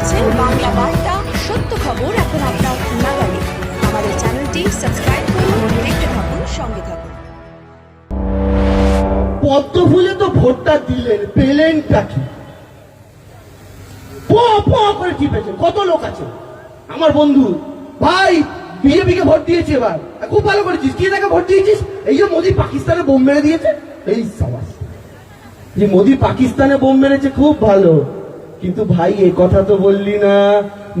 দেখছেন বাংলা বার্তা, সত্য খবর এখন আপনার নাগালে। আমাদের চ্যানেলটি সাবস্ক্রাইব করুন, দেখতে থাকুন, সঙ্গে থাকুন। পদ্ম ফুলে তো ভোটটা দিলেন প প করে কত লোক আছে? আমার বন্ধু, ভাই, বিজেপিকে ভোট দিয়েছে এবার। খুব ভালো করেছিস। কি দেখে ভোট দিয়েছিস? এই যে মোদি পাকিস্তানে বোম মেরে দিয়েছে? এই যে মোদি পাকিস্তানে বোম মেরেছে, খুব ভালো। কিন্তু ভাই, এ কথা তো বললি না।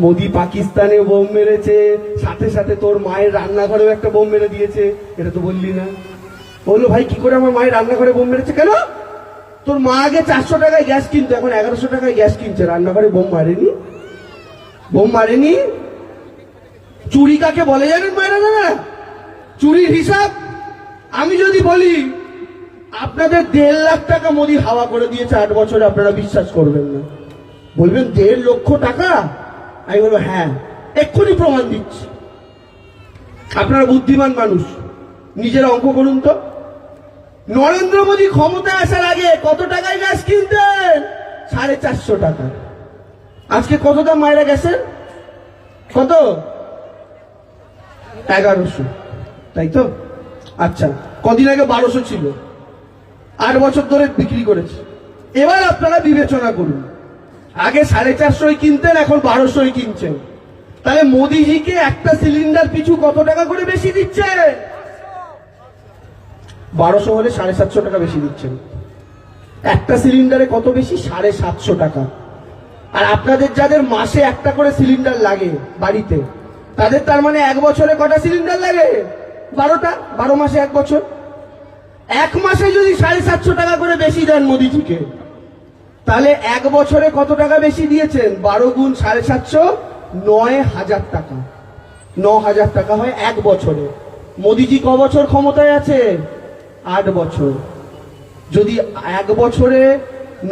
মোদি পাকিস্তানে বোম মেরেছে, সাথে সাথে তোর মায়ের রান্নাঘরেও একটা বোম মেরে দিয়েছে, এটা তো বললি না। বলল, ভাই, কি করে আমার মায়ের রান্নাঘরে বোম মেরেছে? কেন? তোর মা আগে চারশো টাকায় গ্যাস কিনতো, এখন এগারোশো টাকায় গ্যাস কিনছে, রান্নাঘরে বোম মারেনি? বোম মারেনি? চুরি কাকে বলে জানেন মায়েরা দাদা? চুরির হিসাব আমি যদি বলি, আপনাদের দেড় লাখ টাকা মোদি হাওয়া করে দিয়েছে, আট বছরে আপনারা বিশ্বাস করবেন না। বলবেন দেড় লক্ষ টাকা? আমি বলব হ্যাঁ। এক্ষুনি প্রমাণ দিচ্ছি। আপনারা বুদ্ধিমান মানুষ। নিজের অঙ্ক করুন তো। নরেন্দ্র মোদী ক্ষমতায় আসার আগে কত টাকায় গ্যাস কিনতেন? সাড়ে চারশো টাকা। আজকে কত দাম মায়েরা গেছে? কত? এগারোশো। তাই তো? আচ্ছা কদিন আগে বারোশো ছিল। আট বছর ধরে বিক্রি করেছে। এবার আপনারা বিবেচনা করুন। আগে সাড়ে চারশোই কিনতেন, এখন বারোশোই কিনছেন। তাহলে মোদিজিকে একটা সিলিন্ডার পিছু কত টাকা করে বেশি দিচ্ছে? বারোশো হলে সাড়ে সাতশো টাকা বেশি দিচ্ছেন। একটা সিলিন্ডারে কত বেশি? সাড়ে সাতশো টাকা। আর আপনাদের যাদের মাসে একটা করে সিলিন্ডার লাগে বাড়িতে, তাদের তার মানে এক বছরে কটা সিলিন্ডার লাগে? বারোটা? বারো মাসে এক বছর? এক মাসে যদি সাড়ে সাতশো টাকা করে বেশি দেন মোদিজিকে। তাহলে এক বছরে কত টাকা বেশি দিয়েছেন? বারো গুণ সাড়ে সাতশো, নয় হাজার টাকা। ন হাজার টাকা হয় এক বছরে। মোদিজি ক বছর ক্ষমতায় আছে আট বছর। যদি এক বছরে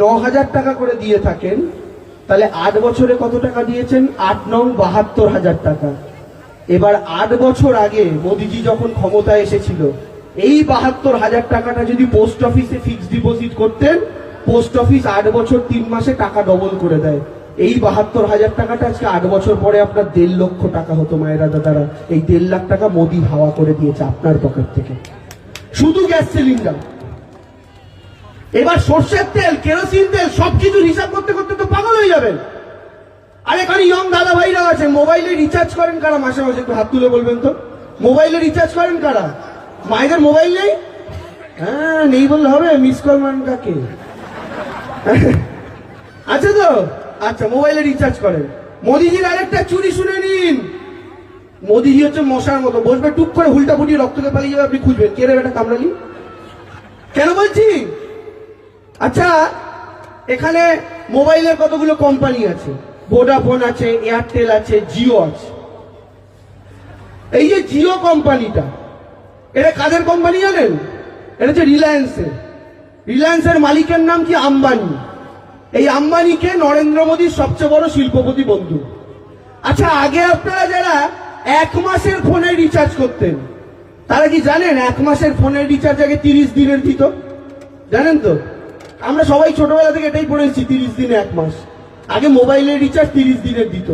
ন হাজার টাকা করে দিয়ে থাকেন, তাহলে আট বছরে কত টাকা দিয়েছেন? আট নং বাহাত্তর হাজার টাকা। এবার আট বছর আগে মোদিজি যখন ক্ষমতায় এসেছিল, এই বাহাত্তর হাজার টাকাটা যদি পোস্ট অফিসে ফিক্সড ডিপোজিট করতেন পোস্ট অফিস আট বছর, তিন মাসে টাকা ডবল করে দেয়। এই বাহাত্তর হাজার টাকাটা আজকে আট বছর পরে আপনার দেড় লক্ষ টাকা হতো, মায়েরা দাদারা। এই দেড় লাখ টাকা মোদি হাওয়া করে দিয়েছে আপনার পকেট থেকে। শুধু গ্যাস সিলিন্ডার। এবার সর্ষের তেল, কেরোসিন তেল, সবকিছুর হিসাব করতে করতে তো পাগল হয়ে যাবেন। আর এখানে ইয়ং দাদা ভাইরা আছে, মোবাইলে রিচার্জ করেন কারা? মাসে মাসে একটু হাত তুলে বলবেন তো। মোবাইলে রিচার্জ করেন কারা? মায়েদের মোবাইল নেই? হ্যাঁ নেই বললে হবে মিস কল কাকে? আছে তো? আচ্ছা মোবাইলে রিচার্জ করেন। মোদিজির আরেকটা চুরি শুনে নিন। মোদিজি হচ্ছে মশার মতো। বসবে, টুক করে হুলটা ফুটিয়ে রক্তকে পালিয়ে যাবে, আপনি খুঁজবেন। কে রে বেটা কামড়ালি? কেন বলছি? আচ্ছা এখানে মোবাইলের কতগুলো কোম্পানি আছে? ভোডাফোন আছে এয়ারটেল আছে জিও আছে। এই যে জিও কোম্পানিটা এটা কাদের কোম্পানি জানেন? এটা হচ্ছে রিলায়েন্সের রিলায়েন্সের মালিকের নাম কি আম্বানি? এই আম্বানিকে নরেন্দ্র মোদীর সবচেয়ে বড় শিল্পপতি বন্ধু। আচ্ছা আগে আপনারা যারা এক মাসের ফোনে রিচার্জ করতেন, তারা কি জানেন এক মাসের ফোনের রিচার্জ আগে তিরিশ দিনের দিত? জানেন তো? আমরা সবাই ছোটবেলা থেকে এটাই পড়েছি তিরিশ দিনে এক মাস। আগে মোবাইলের রিচার্জ তিরিশ দিনের দিত।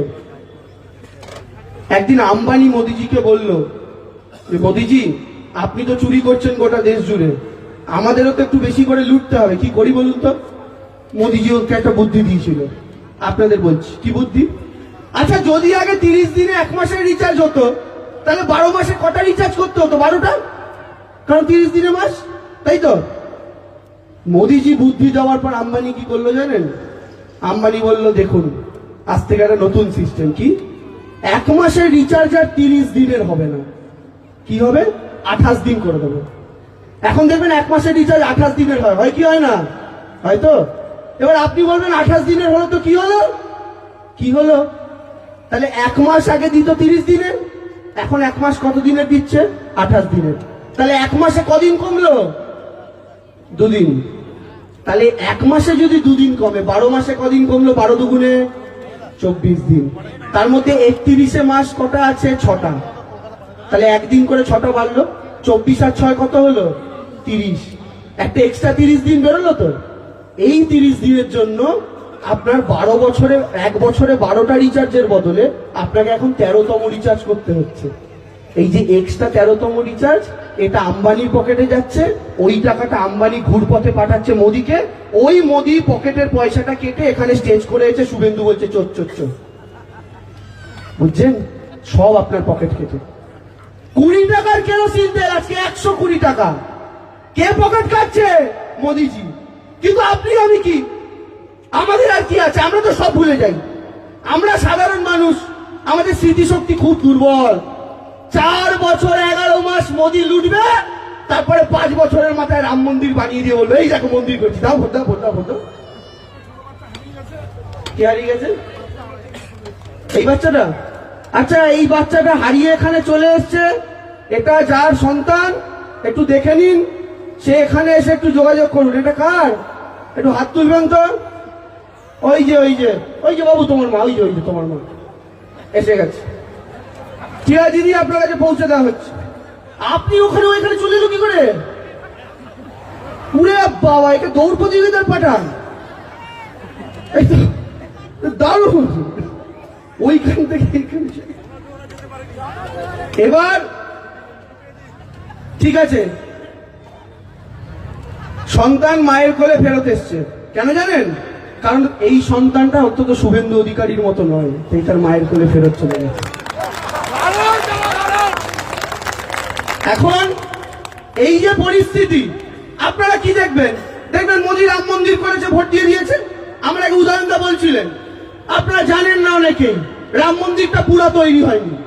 একদিন আম্বানি মোদিজিকে বলল যে, মোদিজি, আপনি তো চুরি করছেন গোটা দেশ জুড়ে। আমাদেরও তো একটু বেশি করে লুটতে হবে। কি করি বলুন তো? মোদিজি ওকে একটা বুদ্ধি দিয়েছিল। আপনাদের বলছি। কি বুদ্ধি? আচ্ছা যদি আগে তিরিশ দিনে এক মাসের রিচার্জ হতো, তাহলে বারো মাসে কটা রিচার্জ করতে হতো? বারোটা? কারণ তিরিশ দিনে মাস, তাই তো? মোদিজি বুদ্ধি দেওয়ার পর আম্বানি কি করল জানেন? আম্বানি বলল, দেখুন, আজ থেকে একটা নতুন সিস্টেম কি? এক মাসের রিচার্জ আর তিরিশ দিনের হবে না। কি হবে? আঠাশ দিন করে দেবো। এখন দেখবেন এক মাসের রিচার্জ আঠাশ দিনের হয়। হয় কি হয় না? হয়তো এবার আপনি বলবেন আঠাশ দিনের হলো তো কি হলো? কি হলো? তাহলে এক মাস আগে দিত তিরিশ দিনের এখন এক মাস কত দিনের দিচ্ছে? আঠাশ দিনের। তাহলে এক মাসে কদিন কমলো? দুদিন। তাহলে এক মাসে যদি দুদিন কমে, বারো মাসে কদিন কমলো? বারো দুগুণে চব্বিশ দিন। তার মধ্যে একত্রিশে মাস কটা আছে? ছটা। তাহলে একদিন করে ছটা বাড়লো। চব্বিশ আর ছয় কত হলো? তিরিশ। একটা এক্সট্রা তিরিশ দিন বেরোলো তো। এই তিরিশ দিনের জন্য আপনার বারো বছরে, এক বছরে বারোটা রিচার্জের বদলে আপনাকে এখন তেরোতম রিচার্জ করতে হচ্ছে। এই যে এক্সট্রা তেরোতম রিচার্জ এটা আম্বানির পকেটে যাচ্ছে, ওই টাকাটা আম্বানি ঘুরপথে পাঠাচ্ছে মোদিকে, ওই মোদি পকেটের পয়সাটা কেটে এখানে স্টেজ করে এসে শুভেন্দু বলছে, চোর চোর চোর। বুঝছেন? সব আপনার পকেট কেটে। কুড়ি টাকার কেরোসিন তেল আজকে একশো কুড়ি টাকা। কে পকেট কাটছে? মোদিজি। কিন্তু আপনি আমি কি? আমাদের আর কি আছে? আমরা তো সব ভুলে যাই। আমরা সাধারণ মানুষ। আমাদের স্মৃতিশক্তি খুব দুর্বল। চার বছর, এগারো মাস মোদি লুটবে, তারপরে পাঁচ বছরের মাথায় রাম মন্দির বানিয়ে দিয়ে বলবে, এই দেখো মন্দির করছি। দাও ভোট দাও ভোট দাও ভোট দাও। কে হারিয়ে গেছে? এই বাচ্চাটা? আচ্ছা এই বাচ্চাটা হারিয়ে এখানে চলে এসছে। এটা যার সন্তান? একটু দেখে নিন। সে এখানে এসে একটু যোগাযোগ করুন। এটা কার? একটু হাত তুলবেন তো। ওই যে ওই যে ওই যে বাবু, তোমার মা, ওই যে ওই যে, তোমার মা। এসে গেছে। আছে, দিদি, আপনার কাছে পৌঁছে দেওয়া হচ্ছে। আপনি ওখানে, ওইখানে চলে এলো কি করে? উড়ে বাবা, একে দৌড় প্রতিযোগিতার পাঠান। দারুণ। ওইখান থেকে এইখানে এবার, ঠিক আছে, সন্তান মায়ের কোলে ফেরত এসছে। কেন জানেন? কারণ এই সন্তানটা অন্তত শুভেন্দু অধিকারীর মতো নয় সেই তার মায়ের কোলে ফেরত চলে গেছে। এখন, এই যে পরিস্থিতি, আপনারা কি দেখবেন? দেখবেন মোদি রাম মন্দির করেছে ভোট দিয়ে দিয়েছে আমরা উদাহরণটা বলছিলেন আপনারা জানেন না অনেকেই রাম মন্দিরটা পুরা তৈরি হয়নি।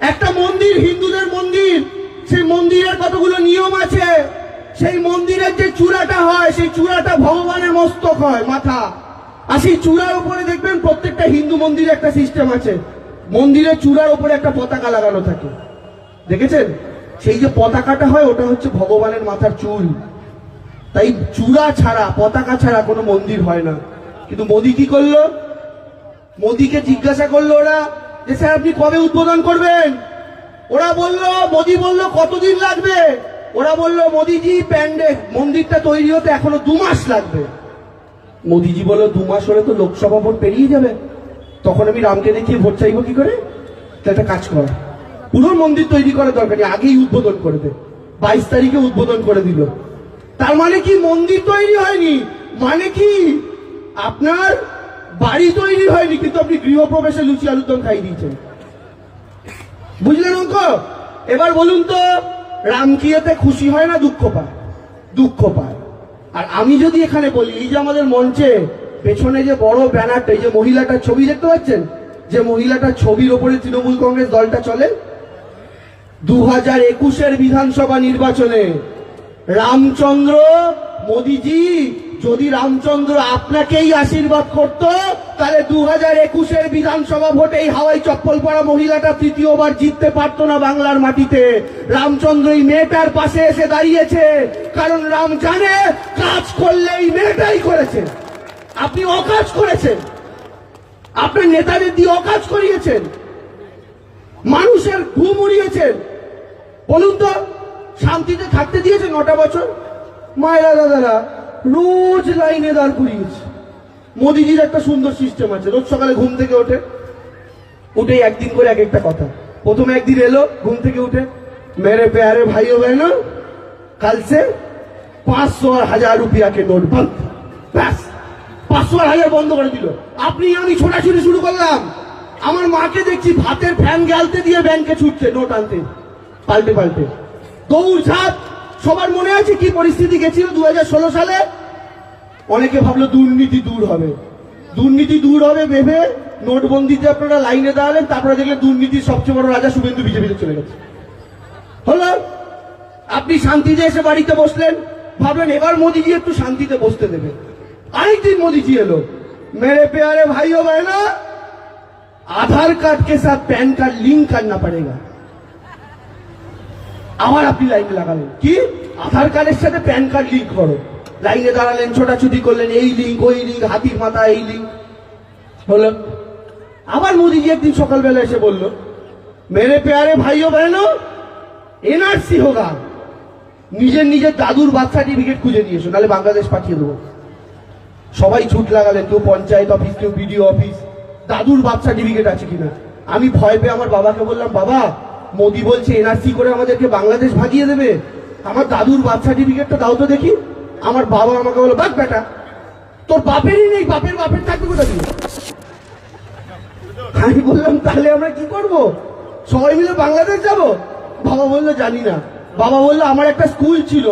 একটা মন্দির, হিন্দুদের মন্দির, সেই মন্দিরের কতগুলো নিয়ম আছে, সেই মন্দিরের যে চূড়াটা হয়, সেই চূড়াটা ভগবানের মস্তক হয়, মাথা। আর সেই চূড়ার উপরে দেখবেন প্রত্যেকটা হিন্দু মন্দিরে একটা সিস্টেম আছে। মন্দিরের চূড়ার উপরে একটা পতাকা লাগানো থাকে। দেখেছেন? সেই যে পতাকাটা হয়, ওটা হচ্ছে ভগবানের মাথার চুল। তাই চূড়া ছাড়া, পতাকা ছাড়া কোনো মন্দির হয় না। কিন্তু মোদি কি করল? মোদিকে জিজ্ঞাসা করল ওরা যে, স্যার, আপনি কবে উদ্বোধন করবেন? ওরা বলল, মোদি বলল, কতদিন লাগবে? ওরা বলল, মোদিজি, প্যান্ডে, মন্দিরটা তৈরি হতে এখনও দু মাস লাগবে। মোদিজি বলল, দু মাস হলে তো লোকসভা ভোট পেরিয়ে যাবে। তখন আমি রামকে দেখিয়ে ভোট চাইব কি করে? তো একটা কাজ কর। পুরো মন্দির তৈরি করার দরকার আগেই উদ্বোধন করে দে। বাইশ তারিখে উদ্বোধন করে দিল। তার মানে কি মন্দির তৈরি হয়নি? মানে কি আপনার বাড়ি তৈরি হয়নি, কিন্তু আপনি গৃহপ্রবেশে লুচি আলুর দম খাই দিয়েছেন। বুঝলেন অঙ্ক? এবার বলুন তো, রাম কি এতে খুশি হয় না দুঃখ পায়? দুঃখ পায়। আর আমি যদি এখানে বলি, এই যে আমাদের মঞ্চে পেছনে যে বড় ব্যানারটা, এই যে মহিলাটার ছবি দেখতে পাচ্ছেন? যে মহিলাটার ছবির ওপরে তৃণমূল কংগ্রেস দলটা চলে? দু হাজার একুশের বিধানসভা নির্বাচনে রামচন্দ্র মোদিজি যদি রামচন্দ্র আপনাকেই আশীর্বাদ করত, তাহলে দু হাজার একুশের বিধানসভা ভোটে এই হাওয়াই চপ্পল পরা মহিলাটা তৃতীয়বার জিততে পারতো না বাংলার মাটিতে। রামচন্দ্র এই মেয়েটার পাশে এসে দাঁড়িয়েছে। কারণ রাম জানে, কাজ করলে এই মেয়েটাই করেছে। আপনি অকাজ করেছেন। আপনার নেতাদের দিয়ে অকাজ করিয়েছেন। মানুষের ঘুম উড়িয়েছেন। বলুন তো, শান্তিতে থাকতে দিয়েছে নটা বছর? মায়েরা দাদারা রোজ লাইনে দাঁড় করিয়েছে। মোদিজির একটা সুন্দর সিস্টেম আছে, রোজ সকালে ঘুম থেকে ওঠে উঠে একদিন করে এক একটা কথা। প্রথমে একদিন এলো, ঘুম থেকে উঠে, মেরে প্যারে ভাইও ও কাল সে পাঁচশো আর হাজার রুপিয়া কে নোট বন্ধ। ব্যাস, পাঁচশো আর হাজার বন্ধ করে দিল। আপনি আমি ছোটাছুটি শুরু করলাম। আমার মাকে দেখছি ভাতের ফ্যান গেলতে দিয়ে ব্যাংকে ছুটছে, নোট আনতে। পাল্টে পাল্টে। দৌড় ঝাঁপ সবার মনে আছে কি পরিস্থিতি গেছিল দু সালে অনেকে ভাবলো দুর্নীতি দূর হবে দুর্নীতি দূর হবে ভেবে নোটবন্দিতে আপনারা লাইনে দাঁড়ালেন তারপরে দেখলেন দুর্নীতির সবচেয়ে বড় রাজা শুভেন্দু বিজেপিতে চলে গেছে হলো আপনি শান্তিতে এসে বাড়িতে বসলেন ভাবলেন এবার মোদিজি একটু শান্তিতে বসতে দেবে আরেকদিন মোদিজি এলো मेरे प्यारे भाइयों बहनों आधार कार्ड के साथ पैन कार्ड लिंक करना पड़ेगा আবার আপনি লাইনে লাগালেন। কি? আধার কার্ডের সাথে প্যান কার্ড লিঙ্ক করো। লাইনে দাঁড়ালেন, ছোটাছুটি করলেন, এই লিঙ্ক ওই লিঙ্ক হাতির মাথা, এই লিঙ্ক হলো। আবার মোদিজি একদিন সকালবেলা এসে বলল, মেরে পেয়ারে ভাইও বহনো এনআরসি হোগা নিজের নিজের দাদুর বার্থ সার্টিফিকেট খুঁজে নিয়ে এসো, নাহলে বাংলাদেশ পাঠিয়ে দেবো। সবাই ছুট লাগালেন, কেউ পঞ্চায়েত অফিস কেউ বিডিও অফিস দাদুর বাপ সার্টিফিকেট আছে কিনা? আমি ভয় পেয়ে আমার বাবাকে বললাম, বাবা মোদি বলছে এনআরসি করে আমাদেরকে বাংলাদেশ ভাগিয়ে দেবে। আমার দাদুর বাপ সার্টিফিকেটটা দাও তো দেখি। আমার বাবা আমাকে বলল বাক বেটা, তোর বাপেরই নেই, বাপের বাপের থাকবে কোথা দিয়ে আমি বললাম, তাহলে আমরা কি করব? সবাই মিলে বাংলাদেশ যাব? বাবা বলল, জানি না। বাবা বলল, আমার একটা স্কুল ছিল,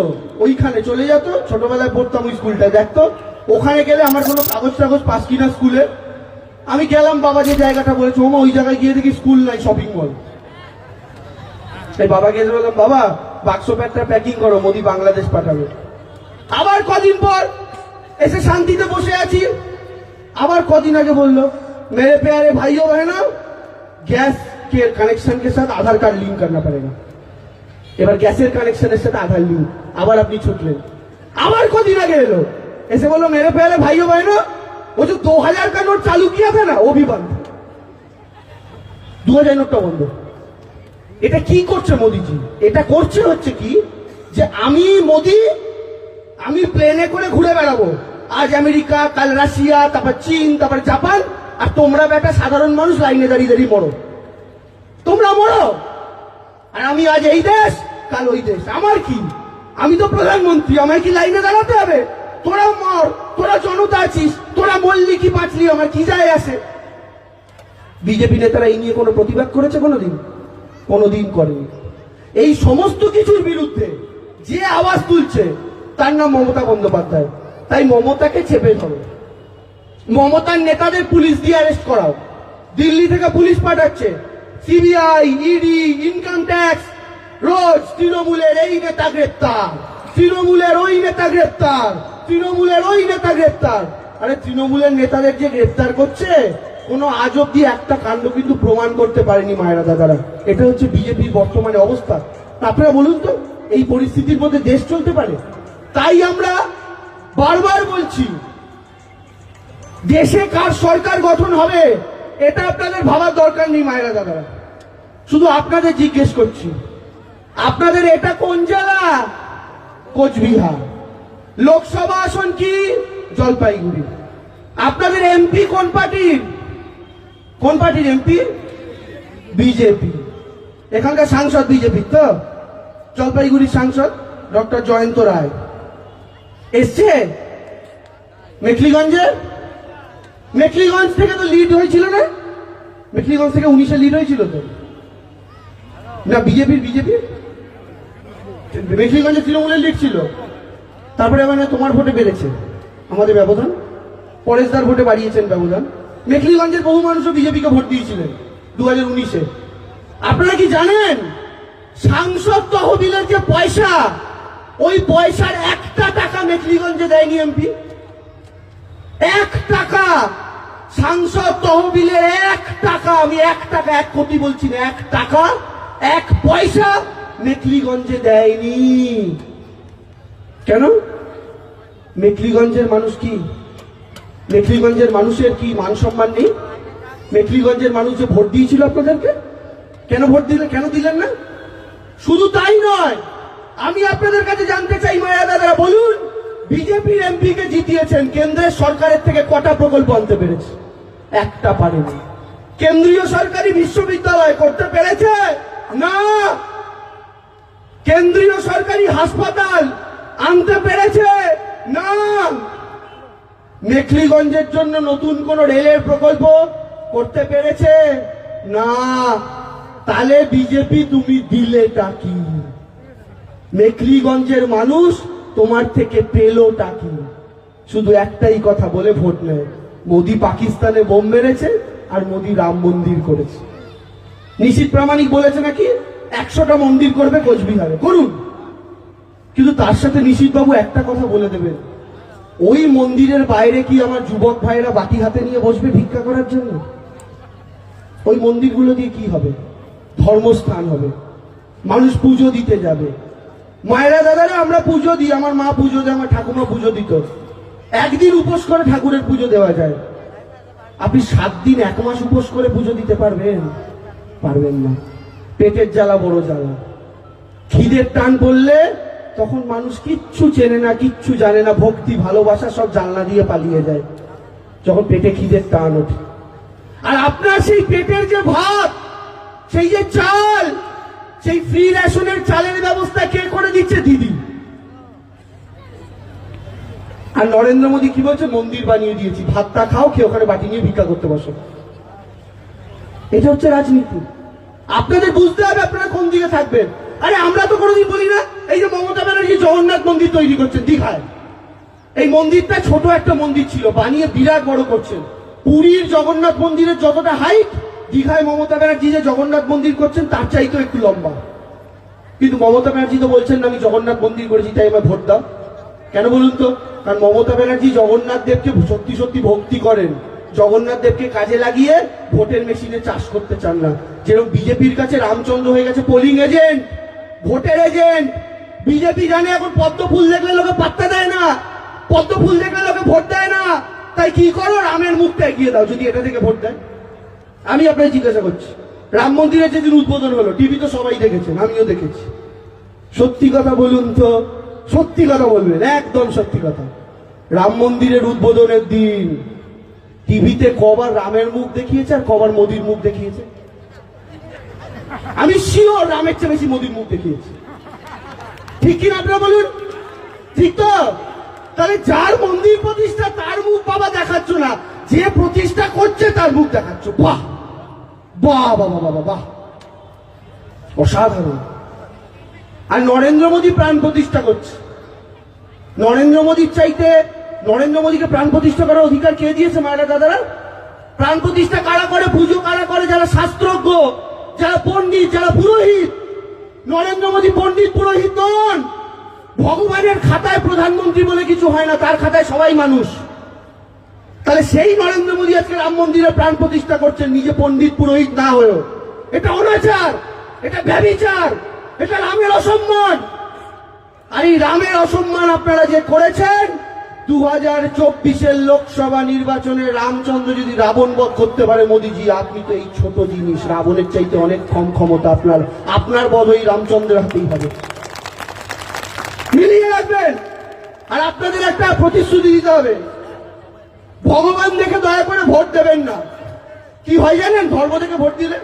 ওইখানে চলে যেত। ছোটবেলায় পড়তাম ওই স্কুলটা দেখতো ওখানে গেলে আমার কোনো কাগজ টাগজ পাস কিনা স্কুলে। আমি গেলাম বাবা যে জায়গাটা বলেছে, ওমা, ওই জায়গায় গিয়ে দেখি স্কুল নাই শপিং মল এই বাবাকে এসে বললাম, বাবা, বাক্স প্যাকটা প্যাকিং করো, মোদি বাংলাদেশ পাঠাবে। আবার কদিন পর এসে শান্তিতে বসে আছি। আবার কদিন আগে বলল, মেরে পেয়ারে ভাইও না, গ্যাস কে কানেকশন কে সাথ আধার কার্ড লিঙ্ক করনা পড়েগা এবার গ্যাসের কানেকশনের সাথে আধার লিঙ্ক আবার আপনি ছুটলেন। আবার কদিন আগে এলো, এসে বলল, মেরে প্যারে ভাইও না ও যে দু হাজার কার নোট চালু কিয়া আছে না ও বন্ধ দু হাজার নোটটা বন্ধ। এটা কি করছে মোদিজি? এটা করছে হচ্ছে কি যে আমি মোদি, আমি প্লেনে করে ঘুরে বেড়াবো। আজ আমেরিকা, কাল রাশিয়া, তারপর চীন, তারপর জাপান, আর তোমরা বেটা সাধারণ মানুষ লাইনে দাঁড়িয়ে দাঁড়িয়ে মরো। তোমরা মরো। আর আমি আজ এই দেশ, কাল ওই দেশ। আমার কি? আমি তো প্রধানমন্ত্রী, আমায় কি লাইনে দাঁড়াতে হবে? তোরা মর, তোরা জনতা আছিস, তোরা মরলি কি বাঁচলি? আমার কি যায় আসে? বিজেপি নেতারা এই নিয়ে কোনো প্রতিবাদ করেছে কোনোদিন? কোনোদিন করেনি। এই সমস্ত কিছুর বিরুদ্ধে যে আওয়াজ তুলছে, তার নাম মমতা বন্দ্যোপাধ্যায়। তাই মমতাকে চেপে ধরো। মমতার নেতাদের পুলিশ দিয়ে অ্যারেস্ট করাও। দিল্লি থেকে পুলিশ পাঠাচ্ছে C B I E D income tax রোজ তৃণমূলের এই নেতা গ্রেপ্তার, তৃণমূলের ওই নেতা গ্রেপ্তার, তৃণমূলের ওই নেতা গ্রেপ্তার। আরে তৃণমূলের নেতাদের যে গ্রেপ্তার করছে কোনো আজ অব্দি একটা কাণ্ড কিন্তু প্রমাণ করতে পারেনি মায়েরা দাদারা। এটা হচ্ছে বিজেপির বর্তমানে অবস্থা। আপনারা বলুন তো, এই পরিস্থিতির মধ্যে দেশ চলতে পারে? তাই আমরা বারবার বলছি, দেশে কার সরকার গঠন হবে, এটা আপনাদের ভাবার দরকার নেই মায়েরা দাদারা। শুধু আপনাদের জিজ্ঞেস করছি, আপনাদের এটা কোন জেলা? কোচবিহার। লোকসভা আসন কি? জলপাইগুড়ি। আপনাদের এমপি কোন পার্টির? কোন পার্টির এমপি? বিজেপি। এখানকার সাংসদ বিজেপি তো? জলপাইগুড়ির সাংসদ ডক্টর জয়ন্ত রায়। এসছে? মেখলিগঞ্জে? মেখলিগঞ্জ থেকে তো লিড হয়েছিল না? মেখলিগঞ্জ থেকে উনিশে লিড হয়েছিল তো? না, বিজেপির বিজেপি মেখলিগঞ্জে তৃণমূলের লিড ছিল। তারপরে মানে তোমার ভোটে বেড়েছে আমাদের ব্যবধান? পরেশদার ভোটে বাড়িয়েছেন ব্যবধান। মেখলিগঞ্জের বহু মানুষও বিজেপিকে ভোট দিয়েছিলেন দু হাজার উনিশে। আপনারা কি জানেন? সাংসদ তহবিলের যে পয়সা, ওই পয়সার একটা টাকা মেখলিগঞ্জে দেয়নি এমপি। এক টাকা, সাংসদ তহবিলে এক টাকা, আমি এক টাকা, এক কোটি বলছি না, এক টাকা, এক পয়সা মেখলিগঞ্জে দেয়নি। কেন? মেখলিগঞ্জের মানুষ কি মেখলিগঞ্জের মানুষের কি মান সম্মান নেই? মেখলিগঞ্জের মানুষ যে ভোট দিয়েছিল আপনাদেরকে? কেন ভোট দিলেন কেন দিলেন না? শুধু তাই নয়, আমি আপনাদের কাছে জানতে চাই, মায়া দাদারা, বলুন, বিজেপির এমপি কে জিতিয়েছেন? কেন্দ্রের সরকারের থেকে কটা প্রকল্প আনতে পেরেছে? একটা পারেনি। কেন্দ্রীয় সরকারি বিশ্ববিদ্যালয় করতে পেরেছে? না। কেন্দ্রীয় সরকারি হাসপাতাল আনতে পেরেছে? না। মেখলিগঞ্জের জন্য নতুন কোন রেলের প্রকল্প করতে পেরেছে? না। তাহলে বিজেপি, তুমি দিলেটা কি? মেখলিগঞ্জের মানুষ তোমার থেকে পেলোটা কি? শুধু একটাই কথা বলে ভোট নেয়। মোদি পাকিস্তানে বোম মেরেছে আর মোদি রাম মন্দির করেছে। নিশীত প্রামাণিক বলেছে নাকি, একশোটা মন্দির করবে কোচবিহারে। করুন। কিন্তু তার সাথে নিশীত বাবু একটা কথা বলে দেবেন। ওই মন্দিরের বাইরে কি আমার যুবক ভাইরা বাটি হাতে নিয়ে বসবে ভিক্ষা করার জন্য? ওই মন্দিরগুলো দিয়ে কি হবে? ধর্মস্থান হবে। মানুষ পুজো দিতে যাবে। মায়েরা, দাদারা, আমরা পুজো দিই। আমার মা পুজো দেয়, আমার ঠাকুমা পুজো দিত। একদিন উপোস করে ঠাকুরের পুজো দেওয়া যায়। আপনি সাত দিন, এক মাস উপোস করে পুজো দিতে পারবেন? পারবেন না। পেটের জ্বালা, বড় জ্বালা। খিদের টান পড়লে তখন মানুষ কিচ্ছু চেনে না, কিচ্ছু জানে না, ভক্তি, ভালোবাসা সব জানলা দিয়ে পালিয়ে যায়। যখন পেটে খিদের টান ওঠে। আর আপনার সেই পেটের যে ভাত, সেই যে চাল, সেই ফ্রি রেশনের চালের ব্যবস্থা কে করে দিচ্ছে, দিদি? আর নরেন্দ্র মোদী কি বলছে? মন্দির বানিয়ে দিয়েছি, ভাতটা খাও, খেয়ে ওখানে বাটি নিয়ে ভিক্ষা করতে বসো। এটা হচ্ছে রাজনীতি। আপনাদের বুঝতে হবে আপনারা কোন দিকে থাকবেন। আরে আমরা তো কোনোদিন বলি না এই যে মমতা ব্যানার্জি জগন্নাথ মন্দির তৈরি করছেন দীঘায়। এই মন্দিরটা ছোট একটা মন্দির ছিল, বানিয়ে বিরাট বড় করছেন। পুরীর জগন্নাথ মন্দিরের যতটা হাইট দীঘায় মমতা ব্যানার্জি যে জগন্নাথ মন্দির করছেন, তার চাইতেও একটু লম্বা। কিন্তু মমতা ব্যানার্জি তো বলছেন না, আমি জগন্নাথ মন্দির করেছি, তাই আমার ভোট দাও। কেন বলুন তো? কারণ মমতা ব্যানার্জি জগন্নাথ দেবকে সত্যি সত্যি ভক্তি করেন। জগন্নাথ দেবকে কাজে লাগিয়ে ভোটের মেশিনে চাষ করতে চান না। যেরকম বিজেপির কাছে রামচন্দ্র হয়ে গেছে পোলিং এজেন্ট ভোটের এজেন্ট বিজেপি জানে এখন পদ্ম ফুল দেখলে লোকে পাত্তা দেয় না। পদ্ম ফুল দেখলে লোকে ভোট দেয় না। তাই কি করো? রামের মুখটা এগিয়ে দাও, যদি এটা থেকে ভোট দেয়। আমি আপনাকে জিজ্ঞাসা করছি, রাম মন্দিরের যেদিন উদ্বোধন হলো টিভি তো সবাই দেখেছেন, আমিও দেখেছি। সত্যি কথা বলুন তো, সত্যি কথা বলবেন, একদম সত্যি কথা। রাম মন্দিরের উদ্বোধনের দিন, টিভিতে কবার রামের মুখ দেখিয়েছে আর কবার মোদির মুখ দেখিয়েছে। আমি শিওর রামের চেয়ে বেশি মোদির মুখ দেখিয়েছি। ঠিক কিনা আপনারা বলুন? ঠিক তো? তাহলে যার মন্দির প্রতিষ্ঠা, তার মুখ বাবা দেখাচ্ছ না। যে প্রতিষ্ঠা করছে, তার মুখ দেখাচ্ছ। বাহ! বাহ বাবা বাবা বাহ। অসাধারণ। আর নরেন্দ্র মোদী প্রাণ প্রতিষ্ঠা করছে। নরেন্দ্র মোদীর চাইতে নরেন্দ্র মোদীকে প্রাণ প্রতিষ্ঠা করার অধিকার কে দিয়েছে মায়েরা দাদারা? প্রাণ প্রতিষ্ঠা কারা করে? পুজো কারা করে? যারা শাস্ত্রজ্ঞ, যারা পণ্ডিত, যারা পুরোহিত নরেন্দ্র মোদী পণ্ডিত পুরোহিত নন। ভগবানের খাতায় প্রধানমন্ত্রী বলে কিছু হয় না, তার খাতায় সবাই মানুষ। তাহলে সেই নরেন্দ্র মোদী আজকে রাম মন্দিরে প্রাণ প্রতিষ্ঠা করছেন, নিজে পণ্ডিত পুরোহিত না হয়েও। এটা অনাচার, এটা ব্যবিচার এটা রামের অসম্মান। আর এই রামের অসম্মান আপনারা যে করেছেন দু হাজার চব্বিশের লোকসভা নির্বাচনে রামচন্দ্র যদি রাবণ বধ করতে পারে মোদিজি, আপনি তো এই ছোট জিনিস। রাবণের চাইতে অনেক কম ক্ষমতা আপনার। আপনার বধ ওই রামচন্দ্রের হাতেই হবে। মিলিয়ে রাখবেন। আর আপনাদের একটা প্রতিশ্রুতি দিতে হবে। ভগবান দেখে দয়া করে ভোট দেবেন না। কি হয় জানেন? ধর্ম থেকে ভোট দিলে।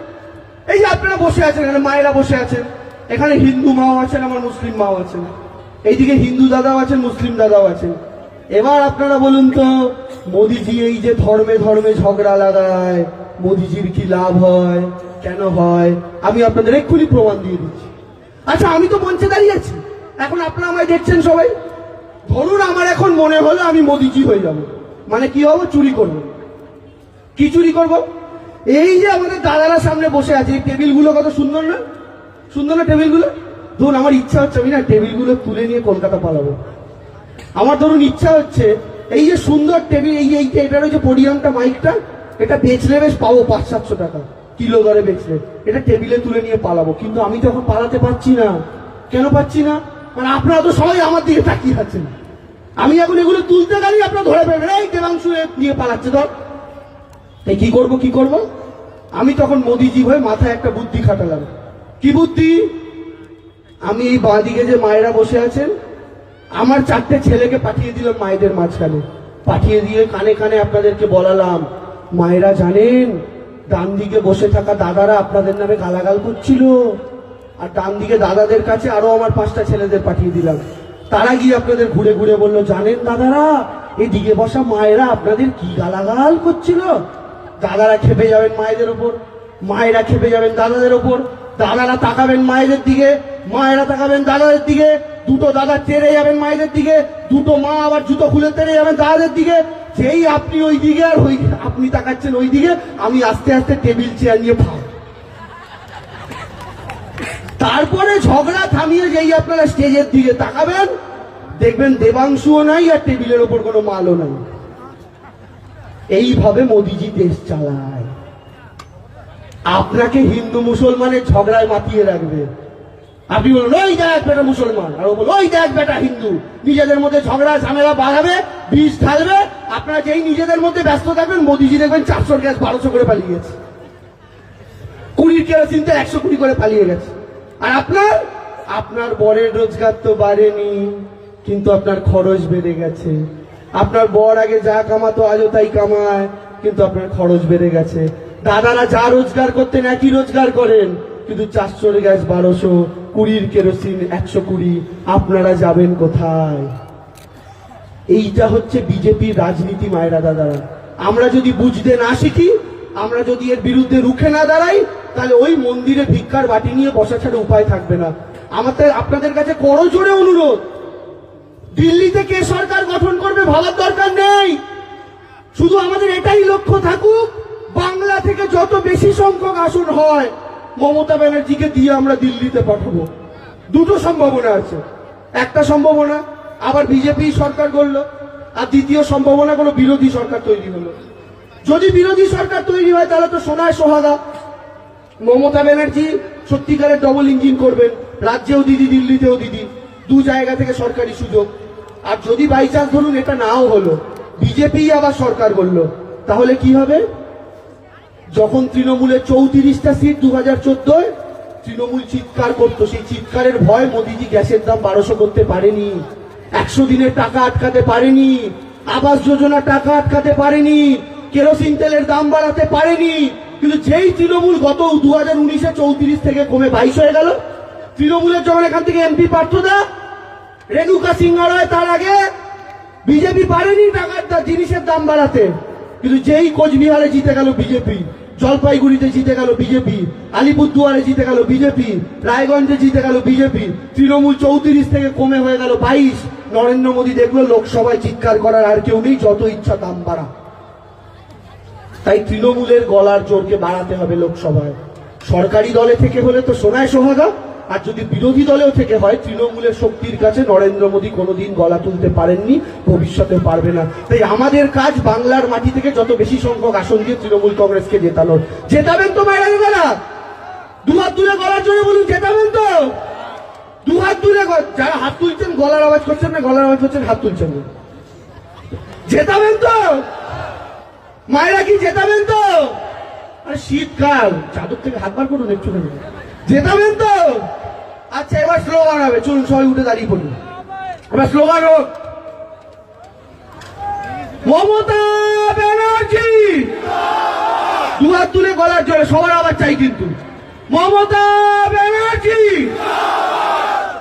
এই যে আপনারা বসে আছেন, এখানে মায়েরা বসে আছেন। এখানে হিন্দু মাও আছেন আমার মুসলিম মাও আছেন। এইদিকে হিন্দু দাদাও আছেন, মুসলিম দাদাও আছেন। এবার আপনারা বলুন তো, মোদিজি এই যে ধর্মে ধর্মে ঝগড়া লাগায়, মোদিজির কি লাভ হয়, কেন হয়? আমি আপনাদের এক্ষুনি প্রমাণ দিয়ে দিচ্ছি। আচ্ছা আমি তো মঞ্চে দাঁড়িয়ে আছি। এখন আপনারা আমায় দেখছেন সবাই? ধরুন আমার এখন মনে হলো আমি মোদিজি হয়ে যাব। মানে কি হব? চুরি করব। কি চুরি করব? এই যে আমাদের দাদারা সামনে বসে আছে, এই টেবিলগুলো কত সুন্দর না? সুন্দর না টেবিলগুলো? ধরুন, আমার ইচ্ছা হচ্ছে আমি না টেবিলগুলো তুলে নিয়ে কলকাতা পালাবো। আমার ধরুন ইচ্ছা হচ্ছে, এই যে সুন্দর টেবিল, এই এই এটার ওই যে পোডিয়ামটা, মাইকটা, এটা বেচলে বেশ পাবো পাঁচ, সাতশো টাকা। কিলো দরে বেচলে। এটা টেবিলে তুলে নিয়ে পালাবো। কিন্তু আমি তো পালাতে পারছি না, কেন পাচ্ছি না? মানে আপনারা তো সবাই আমার দিকে তাকিয়ে আছেন। আমি এখন এগুলো তুলতে গেলে আপনারা ধরে ফেলবেন, এই দেবাংশু নিয়ে পালাচ্ছে, ধর। তাই কি করব কি করব? আমি তখন মোদিজি হয়ে মাথায় একটা বুদ্ধি খাটালাম। কি বুদ্ধি? আমি এই বাঁদিকে যে মায়েরা বসে আছেন আমার চারটে ছেলেকে পাঠিয়ে দিলাম মায়েদের মাঝখানে। পাঠিয়ে দিয়ে কানে কানে আপনাদেরকে বলালাম, মায়েরা জানেন, ডান দিকে বসে থাকা দাদারা আপনাদের নামে গালাগাল করছিল। আর ডান দিকে দাদাদের কাছে আরও আমার পাঁচটা ছেলেদের পাঠিয়ে দিলাম। তারা গিয়ে আপনাদের ঘুরে ঘুরে বলল, জানেন দাদারা, এদিকে বসা মায়েরা আপনাদের কি গালাগাল করছিল? দাদারা খেপে যাবেন মায়েদের ওপর, মায়েরা খেপে যাবেন দাদাদের ওপর, দাদারা তাকাবেন মায়েদের দিকে, মায়েরা তাকাবেন দাদাদের দিকে দুটো দাদা তেড়ে যাবেন মায়েদের দিকে, দুটো মা আবার জুতো খুলে তেড়ে যাবেন দাদাদের দিকে। সেই আপনি ওই দিকে আর ওই আপনি তাকাচ্ছেন ওই দিকে, আমি আস্তে আস্তে টেবিল চেয়ার নিয়ে ভাব। তারপরে ঝগড়া থামিয়ে যেই আপনারা স্টেজের দিকে তাকাবেন, দেখবেন দেবাংশুও নাই আর টেবিলের ওপর কোনো মালও নাই। এইভাবে মোদিজি দেশ চালায়। আপনাকে হিন্দু মুসলমানের ঝগড়ায় মাতিয়ে রাখবে। আপনি বলুন ওই দেখ বেটা মুসলমান। আর ও বলুন ওই দেখ বেটা হিন্দু। নিজেদের মধ্যে ঝগড়া, ঝামেলা বাড়াবে, বিষ ঢালবে। আপনারা যেই নিজেদের মধ্যে ব্যস্ত থাকবেন, মোদিজি দেখবেন চারশোর গ্যাস, বারোশো করে পালিয়ে গেছে। কুড়ির কেরোসিন তেল একশো কুড়ি করে পালিয়ে গেছে। আর আপনার? আপনার বরের রোজগার তো বাড়েনি, কিন্তু আপনার খরচ বেড়ে গেছে। আপনার বর আগে যা কামাতো, আজও তাই কামায়, কিন্তু আপনার খরচ বেড়ে গেছে। দাদারা যা রোজগার করতেন, একই রোজগার করেন, কিন্তু চারশোর গ্যাস, বারোশো কুড়ির কেরোসিন একশো কুড়ি, আপনারা যাবেন কোথায়? এইটা হচ্ছে বিজেপির রাজনীতি, মায়েরা দাদারা। আমরা যদি বুঝতে না শিখি, আমরা যদি এর বিরুদ্ধে রুখে না দাঁড়াই, তাহলে ওই মন্দিরে ভিক্ষার বাটি নিয়ে বসা ছাড়া উপায় থাকবে না। আমাদের, আপনাদের কাছে করো জোরে অনুরোধ। দিল্লিতে কে সরকার গঠন করবে ভাবার দরকার নেই। শুধু আমাদের এটাই লক্ষ্য থাকুক, বাংলা থেকে যত বেশি সংখ্যক আসন হয় মমতা ব্যানার্জিকে দিয়ে আমরা দিল্লিতে পাঠাবো। দুটো সম্ভাবনা আছে। একটা সম্ভাবনা, আবার বিজেপি সরকার করল আর দ্বিতীয় সম্ভাবনা কোনো বিরোধী সরকার তৈরি হলো। যদি বিরোধী সরকার তৈরি হয়, তাহলে তো সোনায় সোহাগা। মমতা ব্যানার্জি সত্যিকারের ডবল ইঞ্জিন করবেন, রাজ্যেও দিদি, দিল্লিতেও দিদি, দু জায়গা থেকে সরকারি সুযোগ। আর যদি বাই চান্স ধরুন এটা নাও হলো, বিজেপি আবার সরকার করল তাহলে কি হবে? যখন তৃণমূলের চৌত্রিশটা সিট দু হাজার চোদ্দোয়, তৃণমূল চিৎকার করতো। সেই চিৎকারের ভয় মোদিজি গ্যাসের দাম বারোশো করতে পারেনি। একশো দিনের টাকা আটকাতে পারেনি। আবাস যোজনা টাকা আটকাতে পারেনি। কেরোসিন তেলের দাম বাড়াতে পারেনি। কিন্তু যেই তৃণমূল গত দু হাজার উনিশে চৌত্রিশ থেকে কমে বাইশ হয়ে গেল, তৃণমূলের যখন এখান থেকে এমপি পার্থদা, রেণুকা সিংহ রয় তার আগে বিজেপি পারেনি টাকার জিনিসের দাম বাড়াতে। কিন্তু যেই কোচবিহারে জিতে গেল বিজেপি, জলপাইগুড়িতে জিতে গেল বিজেপি, আলিপুরদুয়ারে জিতে গেল বিজেপি, রায়গঞ্জে জিতে গেল বিজেপি, তৃণমূল চৌত্রিশ থেকে কমে হয়ে গেল বাইশ, নরেন্দ্র মোদী দেখল লোকসভায় চিৎকার করার আর কেউ নেই, যত ইচ্ছা দাম বাড়া। তাই তৃণমূলের গলার জোরকে বাড়াতে হবে লোকসভায়। সরকারি দলে থেকে হলে তো সোনায় সোহাগা। আর যদি বিরোধী দলেও থেকে হয়, তৃণমূলের শক্তির কাছে নরেন্দ্র মোদী কোনোদিন গলা তুলতে পারেননি ভবিষ্যতে পারবে না। তাই আমাদের কাজ বাংলার মাটি থেকে যত বেশি সংখ্যক আসন দিয়ে তৃণমূল কংগ্রেসকে জেতানোর। জেতাবেন তো মায়েরা দাদা দুহাত তুলে গলার জন্য বলুন, জেতাবেন তো? দুহাত তুলে যারা হাত তুলছেন, গলার আওয়াজ করছেন না, গলার আওয়াজ করছেন, হাত তুলছেন না। জেতাবেন তো? মায়েরা কি জেতাবেন তো? আরে শীতকাল, চাদর থেকে হাত বার করুন একটু জেতাবেন তো? আচ্ছা এবার স্লোগান হবে। চলুন, সবাই উঠে দাঁড়িয়ে পড়ুন এবার স্লোগান হোক। মমতা ব্যানার্জি! দু হাত তুলে গলার জোরে, সবার আবার চাই কিন্তু। মমতা ব্যানার্জি!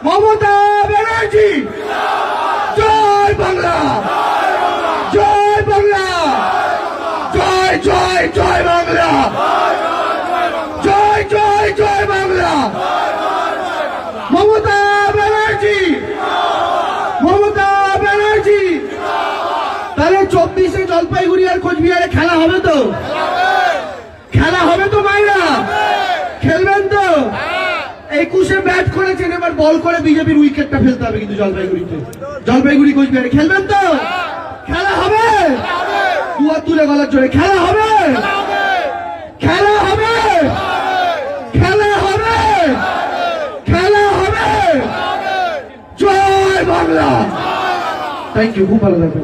মমতা ব্যানার্জি! জয় বাংলা জয় বাংলা জয় জয় জয় বাংলা জয় জয় জয় বাংলা মমতা ব্যানার্জি মমতা ব্যানার্জি তাহলে চব্বিশে জলপাইগুড়ি আর কোচবিহারে খেলা হবে তো খেলা হবে তো মাইরা খেলবেন তো একুশে ব্যাট করেছেন এবার বল করে বিজেপির উইকেটটা ফেলতে হবে কিন্তু জলপাইগুড়িতে জলপাইগুড়ি কোচবিহারে খেলবেন তো খেলা হবে দুয়ার তুলে গলার জোরে খেলা হবে খেলা হবে খেলা হবে খেলা হবে জয় বাংলা থ্যাংক ইউ খুব ভালো লাগবে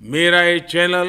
मेरा ये चैनल